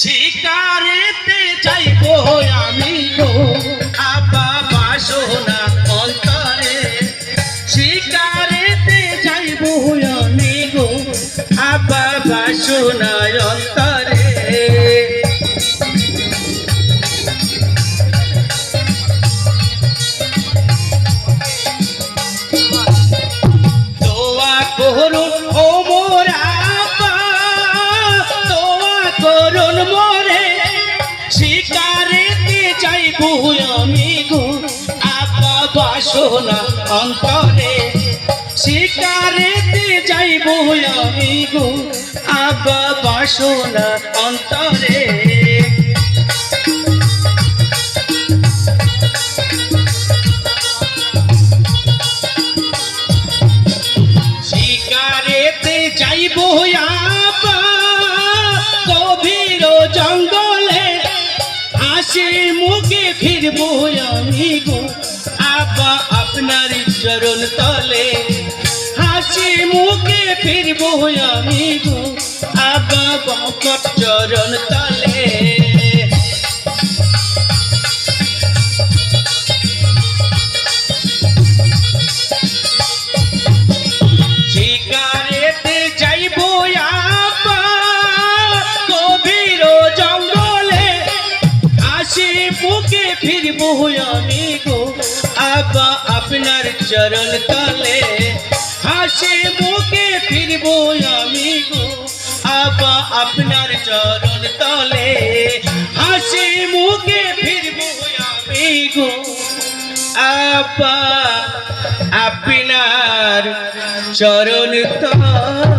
শিকারেতে চাইব আমি গো আবা বাসনা অন্তরে। শিকারেতে চাইব আমি গো আবা বাসনা যাইব আমি গো আপা বাসনা অন্তরে। শিকারেতে যাইব আমি গো শিকারেতে যাইব আপা হাসি মুখে ফিরবো আমি গো। আপা আপনার চরণ তলে, হাসি মুখে ফিরবো আমি গো। বকট চরণ আসি বুকে ফিরব আমি গো। আবা আপনার চরণ তলে হাসি মুখে ফিরব আমি গো। আবা আপনার চরণ তলে হাসি মুখে ফিরব আমি গো। আপা আপনার চরণ তলে